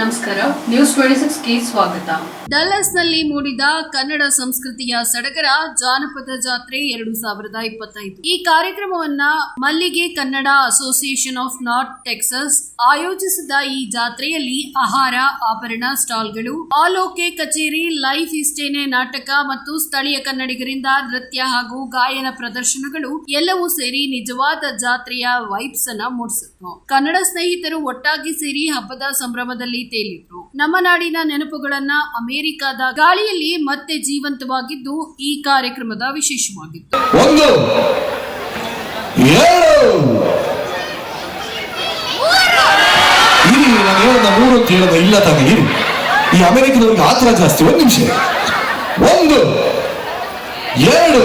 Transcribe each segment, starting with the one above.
ನಮಸ್ಕಾರ news twenty ಸಿಕ್ಸ್ಗೆ ಸ್ವಾಗತ. ಡಲ್ಲಸ್ನಲ್ಲಿ ಮೂಡಿದ ಕನ್ನಡ ಸಂಸ್ಕೃತಿಯ ಸಡಗರ ಜಾನಪದ ಜಾತ್ರೆ ಎರಡು ಸಾವಿರದ ಇಪ್ಪತ್ತೈದು. ಈ ಕಾರ್ಯಕ್ರಮವನ್ನ Mallige Kannada association of North Texas ಆಯೋಜಿಸಿದ ಈ ಜಾತ್ರೆಯಲ್ಲಿ ಆಹಾರ, ಆಭರಣ ಸ್ಟಾಲ್ಗಳು, ಆಲೋಕೆ ಕಚೇರಿ, ಲೈಫ್ ಇಷ್ಟೇನೆ ನಾಟಕ ಮತ್ತು ಸ್ಥಳೀಯ ಕನ್ನಡಿಗರಿಂದ ನೃತ್ಯ ಹಾಗೂ ಗಾಯನ ಪ್ರದರ್ಶನಗಳು ಎಲ್ಲವೂ ಸೇರಿ ನಿಜವಾದ ಜಾತ್ರೆಯ ವೈಬ್ಸ್ ಅನ್ನ ಮೂಡಿಸಿತ್ತು ಕನ್ನಡ ಸ್ನೇಹಿತರು ಒಟ್ಟಾಗಿ ಸೇರಿ ಹಬ್ಬದ ಸಂಭ್ರಮದಲ್ಲಿ ತೇಲಿದ್ರು ನಮ್ಮ ನಾಡಿನ ನೆನಪುಗಳನ್ನ ಅಮೆರಿಕದ ಗಾಳಿಯಲ್ಲಿ ಮತ್ತೆ ಜೀವಂತವಾಗಿದ್ದು ಈ ಕಾರ್ಯಕ್ರಮದ ವಿಶೇಷವಾಗಿತ್ತು. ಒಂದು ಮೂರು ಅಂತ ಇಲ್ಲ ತಾನೆ ಈ ಅಮೆರಿಕದವ್ರಿಗೆ ಆತರ ಜಾಸ್ತಿ, ಒಂದು ನಿಮಿಷ ಒಂದು, ಎರಡು.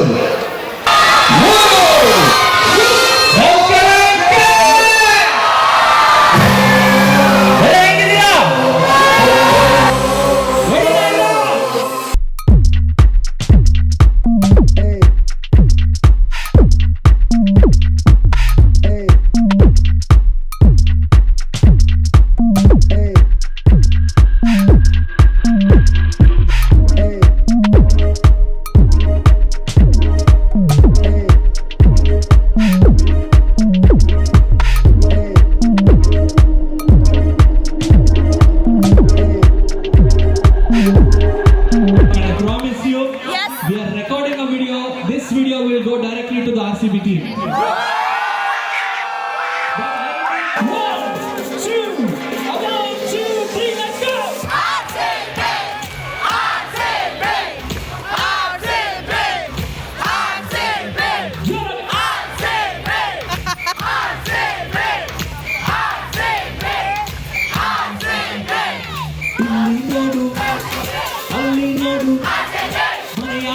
you, we are recording a video. This video will go directly to the RCB team. One, two, one, two, three, let's go! ಇಲ್ಲಿ ನೋಡು ಅಲ್ಲಿ ನೋಡು ಮನೆಯಾಗ ನೋಡು